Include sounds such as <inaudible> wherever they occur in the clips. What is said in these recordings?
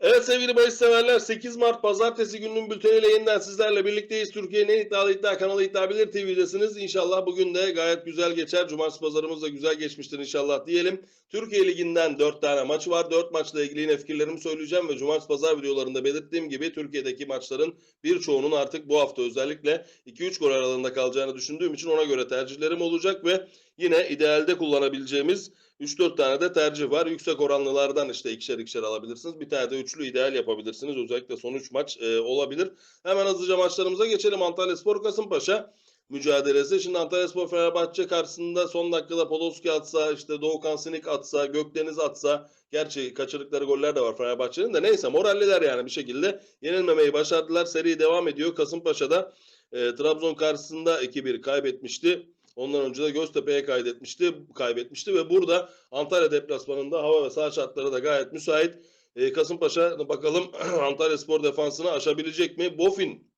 Evet sevgili bahis severler 8 Mart Pazartesi gününün bülteniyle yeniden sizlerle birlikteyiz. Türkiye'nin en iddialı iddia kanalı İddia Bilir TV'desiniz. İnşallah bugün de gayet güzel geçer. Cumartesi pazarımız da güzel geçmiştir inşallah diyelim. Türkiye Ligi'nden 4 tane maç var. 4 maçla ilgili yine fikirlerimi söyleyeceğim ve Cumartesi pazar videolarında belirttiğim gibi Türkiye'deki maçların birçoğunun artık bu hafta özellikle 2-3 gol aralığında kalacağını düşündüğüm için ona göre tercihlerim olacak ve yine idealde kullanabileceğimiz 3-4 tane de tercih var. Yüksek oranlılardan işte ikişer ikişer alabilirsiniz. Bir tane de üçlü ideal yapabilirsiniz. Özellikle son 3 maç e, olabilir. Hemen hızlıca maçlarımıza geçelim. Antalya Spor Kasımpaşa mücadelesi. Şimdi Antalya Spor Fenerbahçe karşısında son dakikada Podolski atsa, işte Doğukan Sinik atsa, Gökdeniz atsa. Gerçi kaçırdıkları goller de var Fenerbahçe'nin de. Neyse moralliler yani bir şekilde yenilmemeyi başardılar. Seri devam ediyor. Kasımpaşa'da e, Trabzon karşısında 2-1 kaybetmişti. Ondan önce de Göztepe'ye kaydetmişti, kaybetmişti ve burada Antalya deplasmanında hava ve saha şartları da gayet müsait. E, Kasımpaşa bakalım <clears throat> Antalya Spor defansını aşabilecek mi? Bofin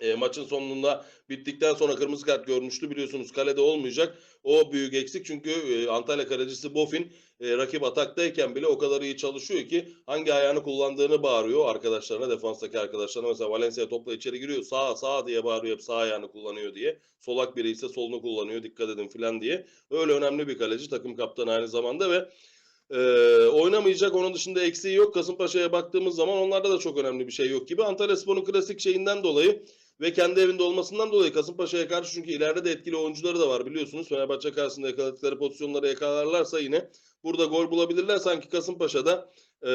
e, maçın sonunda bittikten sonra kırmızı kart görmüştü biliyorsunuz kalede olmayacak. O büyük eksik çünkü e, Antalya kalecisi Bofin e, rakip ataktayken bile o kadar iyi çalışıyor ki hangi ayağını kullandığını bağırıyor arkadaşlarına defanstaki arkadaşlarına mesela Valencia topla içeri giriyor sağ sağ diye bağırıyor hep sağ ayağını kullanıyor diye. Solak biri ise solunu kullanıyor dikkat edin filan diye. Öyle önemli bir kaleci takım kaptanı aynı zamanda ve ee, oynamayacak. Onun dışında eksiği yok. Kasımpaşa'ya baktığımız zaman onlarda da çok önemli bir şey yok gibi. Antalya Spor'un klasik şeyinden dolayı ve kendi evinde olmasından dolayı Kasımpaşa'ya karşı çünkü ileride de etkili oyuncuları da var biliyorsunuz. Fenerbahçe karşısında yakaladıkları pozisyonları yakalarlarsa yine burada gol bulabilirler. Sanki Kasımpaşa'da e,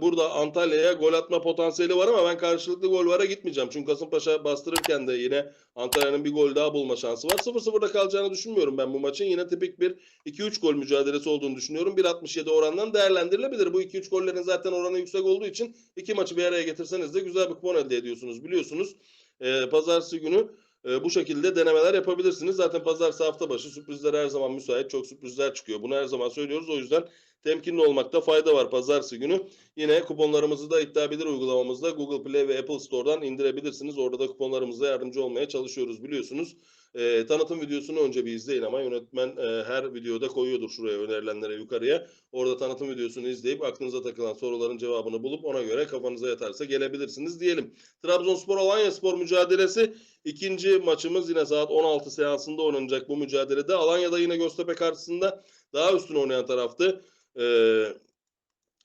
burada Antalya'ya gol atma potansiyeli var ama ben karşılıklı gol vara gitmeyeceğim. Çünkü Kasımpaşa bastırırken de yine Antalya'nın bir gol daha bulma şansı var. 0-0'da kalacağını düşünmüyorum ben bu maçın. Yine tipik bir 2-3 gol mücadelesi olduğunu düşünüyorum. 1.67 orandan değerlendirilebilir. Bu 2-3 gollerin zaten oranı yüksek olduğu için iki maçı bir araya getirseniz de güzel bir kupon elde ediyorsunuz biliyorsunuz. E, pazartesi günü e, bu şekilde denemeler yapabilirsiniz. Zaten pazartesi hafta başı sürprizler her zaman müsait. Çok sürprizler çıkıyor. Bunu her zaman söylüyoruz. O yüzden temkinli olmakta fayda var pazartesi günü. Yine kuponlarımızı da iddia bilir uygulamamızda Google Play ve Apple Store'dan indirebilirsiniz. Orada da kuponlarımızda yardımcı olmaya çalışıyoruz biliyorsunuz. E, tanıtım videosunu önce bir izleyin ama yönetmen e, her videoda koyuyordur şuraya önerilenlere yukarıya. Orada tanıtım videosunu izleyip aklınıza takılan soruların cevabını bulup ona göre kafanıza yatarsa gelebilirsiniz diyelim. Trabzonspor Alanya Spor mücadelesi ikinci maçımız yine saat 16 seansında oynanacak bu mücadelede. Alanya'da yine Göztepe karşısında daha üstün oynayan taraftı. Ee,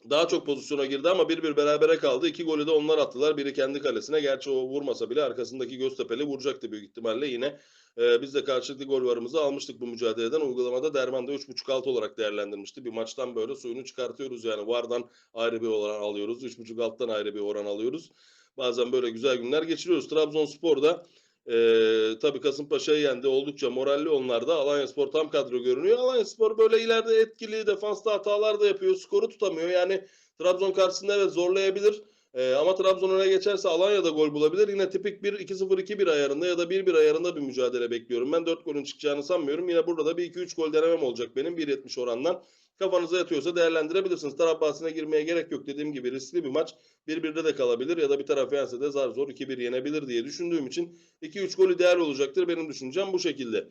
daha çok pozisyona girdi ama bir bir berabere kaldı. İki golü de onlar attılar. Biri kendi kalesine. Gerçi o vurmasa bile arkasındaki Göztepe'li vuracaktı büyük ihtimalle yine. Ee, biz de karşılıklı gol varımızı almıştık bu mücadeleden. Uygulamada Derman'da 3.5 alt olarak değerlendirmişti. Bir maçtan böyle suyunu çıkartıyoruz yani. Vardan ayrı bir oran alıyoruz. 3.5 alttan ayrı bir oran alıyoruz. Bazen böyle güzel günler geçiriyoruz. Trabzonspor'da ee, tabii Kasımpaşa'yı yendi. Oldukça moralli onlar da. Alanya Spor tam kadro görünüyor. Alanya Spor böyle ileride etkili defansta hatalar da yapıyor. Skoru tutamıyor. Yani Trabzon karşısında evet zorlayabilir. Ee, ama Trabzon öne geçerse Alanya'da gol bulabilir. Yine tipik bir 2-0-2-1 ayarında ya da 1-1 ayarında bir mücadele bekliyorum. Ben 4 golün çıkacağını sanmıyorum. Yine burada da bir 2-3 gol denemem olacak benim 1.70 orandan. Kafanıza yatıyorsa değerlendirebilirsiniz. Taraf bahsine girmeye gerek yok. Dediğim gibi riskli bir maç. 1-1'de de kalabilir ya da bir taraf yense de zar zor 2-1 yenebilir diye düşündüğüm için 2-3 gol ideal olacaktır. Benim düşüncem bu şekilde.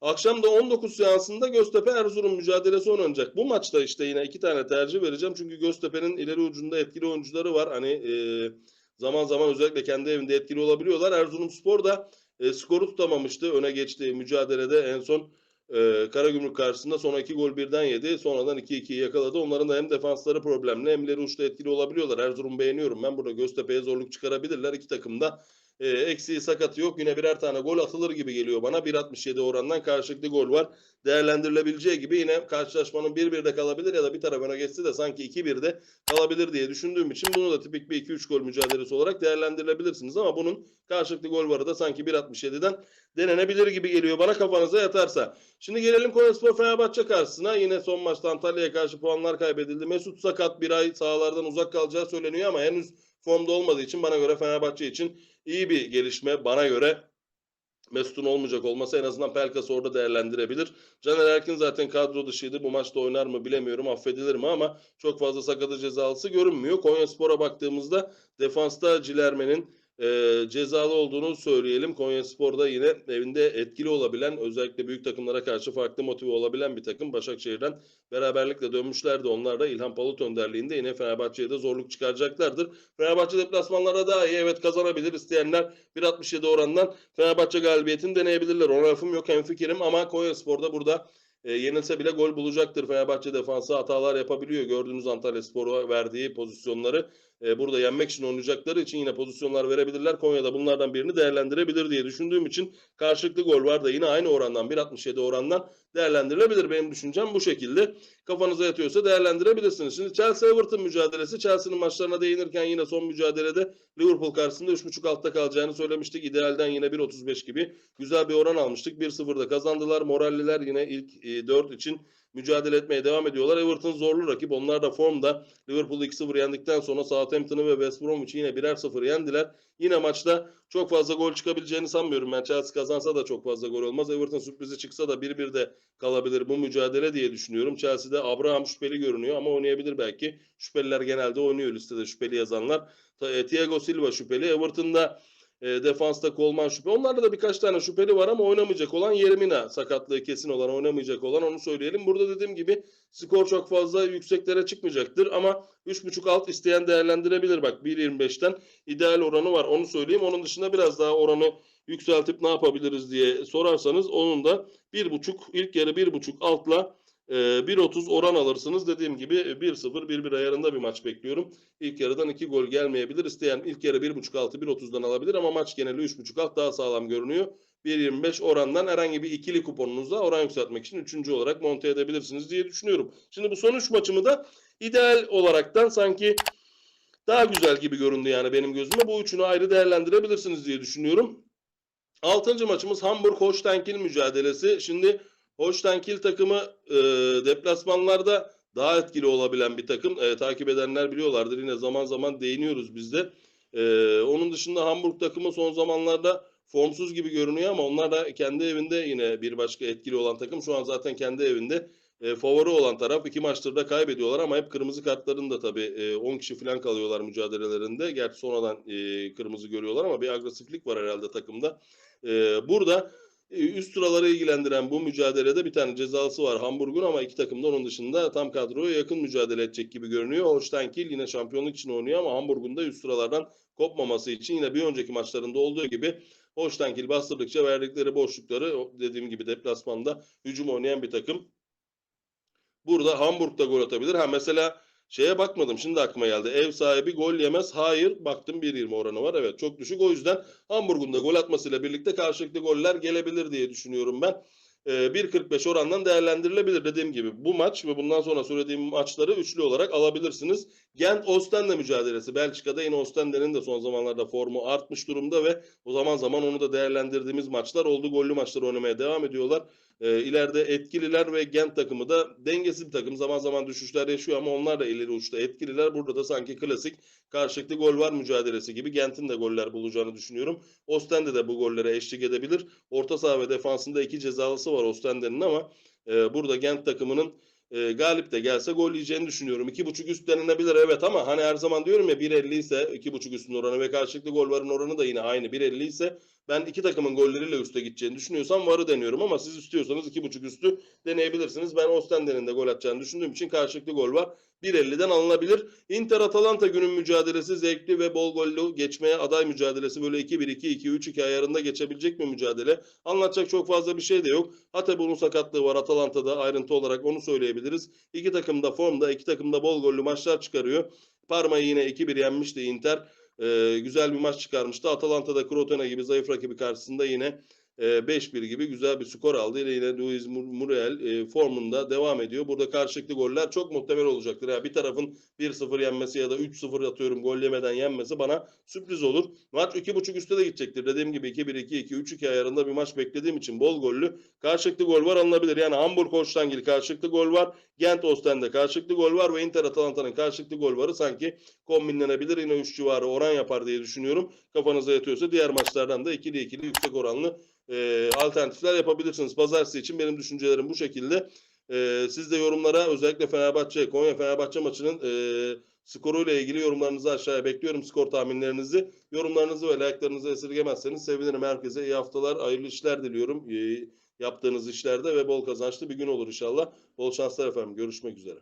Akşam da 19 seansında Göztepe Erzurum mücadelesi oynanacak. Bu maçta işte yine iki tane tercih vereceğim. Çünkü Göztepe'nin ileri ucunda etkili oyuncuları var. Hani e, zaman zaman özellikle kendi evinde etkili olabiliyorlar. Erzurumspor da e, skoru tutamamıştı. Öne geçtiği mücadelede en son e, Karagümrük karşısında son iki gol birden yedi. Sonradan 2-2'yi yakaladı. Onların da hem defansları problemli hem ileri uçta etkili olabiliyorlar. Erzurum beğeniyorum ben. Burada Göztepe'ye zorluk çıkarabilirler. İki takım da e, eksiği sakatı yok. Yine birer tane gol atılır gibi geliyor bana. 1.67 orandan karşılıklı gol var. Değerlendirilebileceği gibi yine karşılaşmanın 1-1'de kalabilir ya da bir taraf öne geçse de sanki 2-1'de kalabilir diye düşündüğüm için bunu da tipik bir 2-3 gol mücadelesi olarak değerlendirebilirsiniz. Ama bunun karşılıklı gol varı da sanki 1.67'den denenebilir gibi geliyor bana kafanıza yatarsa. Şimdi gelelim Konyaspor Fenerbahçe karşısına. Yine son maçta Antalya'ya karşı puanlar kaybedildi. Mesut sakat bir ay sahalardan uzak kalacağı söyleniyor ama henüz formda olmadığı için bana göre Fenerbahçe için iyi bir gelişme bana göre Mesut'un olmayacak olması en azından Pelkas orada değerlendirebilir. Caner Erkin zaten kadro dışıydı. Bu maçta oynar mı bilemiyorum. Affedilir mi ama çok fazla sakatı cezalısı görünmüyor. Konyaspor'a baktığımızda defansta Cilerme'nin e, cezalı olduğunu söyleyelim. Konyaspor'da yine evinde etkili olabilen özellikle büyük takımlara karşı farklı motive olabilen bir takım. Başakşehir'den beraberlikle dönmüşlerdi. Onlar da İlhan Palut önderliğinde yine Fenerbahçe'ye de zorluk çıkaracaklardır. Fenerbahçe deplasmanlara daha iyi evet kazanabilir. İsteyenler 1.67 orandan Fenerbahçe galibiyetini deneyebilirler. Ona lafım yok hemfikirim ama Konyaspor'da burada e, yenilse bile gol bulacaktır. Fenerbahçe defansı hatalar yapabiliyor. Gördüğünüz Antalya Spor'a verdiği pozisyonları e, burada yenmek için oynayacakları için yine pozisyonlar verebilirler. Konya'da bunlardan birini değerlendirebilir diye düşündüğüm için karşılıklı gol var da yine aynı orandan 1.67 orandan değerlendirilebilir. Benim düşüncem bu şekilde. Kafanıza yatıyorsa değerlendirebilirsiniz. Şimdi Chelsea Everton mücadelesi. Chelsea'nin maçlarına değinirken yine son mücadelede Liverpool karşısında 3.5 altta kalacağını söylemiştik. İdealden yine 1.35 gibi güzel bir oran almıştık. 1-0'da kazandılar. Moralliler yine ilk e, 4 için mücadele etmeye devam ediyorlar. Everton zorlu rakip. Onlar da formda. Liverpool'u 2-0 yendikten sonra Southampton'ı ve West Bromwich'i yine birer 0 yendiler. Yine maçta çok fazla gol çıkabileceğini sanmıyorum ben. Chelsea kazansa da çok fazla gol olmaz. Everton sürprizi çıksa da 1-1 de kalabilir bu mücadele diye düşünüyorum. Chelsea'de Abraham şüpheli görünüyor ama oynayabilir belki. Şüpheliler genelde oynuyor listede şüpheli yazanlar. E, Thiago Silva şüpheli. Everton'da e, defansta Kolman şüphe. Onlarda da birkaç tane şüpheli var ama oynamayacak olan Yermina sakatlığı kesin olan oynamayacak olan onu söyleyelim. Burada dediğim gibi skor çok fazla yükseklere çıkmayacaktır ama 3.5 alt isteyen değerlendirebilir. Bak 1.25'ten ideal oranı var onu söyleyeyim. Onun dışında biraz daha oranı yükseltip ne yapabiliriz diye sorarsanız onun da 1.5 ilk yarı 1.5 altla e, 1.30 oran alırsınız. Dediğim gibi 1-0 1-1 ayarında bir maç bekliyorum. İlk yarıdan 2 gol gelmeyebilir. İsteyen ilk yarı 1.5 altı 1.30'dan alabilir ama maç geneli 3.5 alt daha sağlam görünüyor. 1.25 orandan herhangi bir ikili kuponunuzla oran yükseltmek için üçüncü olarak monte edebilirsiniz diye düşünüyorum. Şimdi bu son üç maçımı da ideal olaraktan sanki daha güzel gibi göründü yani benim gözüme. Bu üçünü ayrı değerlendirebilirsiniz diye düşünüyorum. Altıncı maçımız Hamburg Holstein mücadelesi. Şimdi Holstein takımı e, deplasmanlarda daha etkili olabilen bir takım. E, takip edenler biliyorlardır. Yine zaman zaman değiniyoruz biz de. E, onun dışında Hamburg takımı son zamanlarda formsuz gibi görünüyor ama onlar da kendi evinde yine bir başka etkili olan takım. Şu an zaten kendi evinde e, favori olan taraf. iki maçtır da kaybediyorlar ama hep kırmızı kartların da tabii e, 10 kişi falan kalıyorlar mücadelelerinde. Gerçi sonradan e, kırmızı görüyorlar ama bir agresiflik var herhalde takımda. E, burada üst sıraları ilgilendiren bu mücadelede bir tane cezalısı var Hamburg'un ama iki takım da onun dışında tam kadroya yakın mücadele edecek gibi görünüyor. Holstein Kiel yine şampiyonluk için oynuyor ama Hamburg'un da üst sıralardan kopmaması için yine bir önceki maçlarında olduğu gibi Holstein Kiel bastırdıkça verdikleri boşlukları dediğim gibi deplasmanda hücum oynayan bir takım. Burada Hamburg'da gol atabilir. Ha mesela şeye bakmadım şimdi aklıma geldi. Ev sahibi gol yemez. Hayır baktım 1.20 oranı var. Evet çok düşük. O yüzden Hamburg'un da gol atmasıyla birlikte karşılıklı goller gelebilir diye düşünüyorum ben. Ee, 1.45 orandan değerlendirilebilir dediğim gibi. Bu maç ve bundan sonra söylediğim maçları üçlü olarak alabilirsiniz. Gent Ostende mücadelesi. Belçika'da yine Ostende'nin de son zamanlarda formu artmış durumda ve o zaman zaman onu da değerlendirdiğimiz maçlar oldu. Gollü maçlar oynamaya devam ediyorlar. E, ileride etkililer ve Gent takımı da dengesiz bir takım. Zaman zaman düşüşler yaşıyor ama onlar da ileri uçta etkililer. Burada da sanki klasik karşılıklı gol var mücadelesi gibi Gent'in de goller bulacağını düşünüyorum. Ostende de bu gollere eşlik edebilir. Orta saha ve defansında iki cezalısı var Ostende'nin ama e, burada Gent takımının e, galip de gelse gol yiyeceğini düşünüyorum. 2.5 üst denilebilir evet ama hani her zaman diyorum ya 1.50 ise 2.5 üstün oranı ve karşılıklı gol varın oranı da yine aynı 1.50 ise ben iki takımın golleriyle üste gideceğini düşünüyorsam varı deniyorum ama siz istiyorsanız 2.5 üstü deneyebilirsiniz. Ben Ostende'nin de gol atacağını düşündüğüm için karşılıklı gol var. 1.50'den alınabilir. Inter Atalanta günün mücadelesi zevkli ve bol gollü geçmeye aday mücadelesi böyle 2-1 2-2 3-2 ayarında geçebilecek mi mücadele? Anlatacak çok fazla bir şey de yok. Hatebun'un sakatlığı var Atalanta'da ayrıntı olarak onu söyleyebiliriz. İki takım da formda, iki takım da bol gollü maçlar çıkarıyor. Parma'yı yine 2-1 yenmişti Inter. Ee, güzel bir maç çıkarmıştı. Atalanta'da Crotone gibi zayıf rakibi karşısında yine e, 5-1 gibi güzel bir skor aldı. Yine, yine Luis Muriel e, formunda devam ediyor. Burada karşılıklı goller çok muhtemel olacaktır. Yani bir tarafın 1-0 yenmesi ya da 3-0 atıyorum gol yemeden yenmesi bana sürpriz olur. Maç 2.5 üstte de gidecektir. Dediğim gibi 2-1-2-2 3-2 ayarında bir maç beklediğim için bol gollü karşılıklı gol var alınabilir. Yani Hamburg Holstein karşılıklı gol var. Gent Ostend'de karşılıklı gol var ve Inter Atalanta'nın karşılıklı gol varı sanki kombinlenebilir. Yine 3 civarı oran yapar diye düşünüyorum. Kafanıza yatıyorsa diğer maçlardan da ikili ikili yüksek oranlı e, alternatifler yapabilirsiniz. Pazartesi için benim düşüncelerim bu şekilde. E, siz de yorumlara özellikle Fenerbahçe, Konya Fenerbahçe maçının e, skoruyla ilgili yorumlarınızı aşağıya bekliyorum. Skor tahminlerinizi, yorumlarınızı ve like'larınızı esirgemezseniz sevinirim. Herkese iyi haftalar, hayırlı işler diliyorum. E, yaptığınız işlerde ve bol kazançlı bir gün olur inşallah. Bol şanslar efendim. Görüşmek üzere.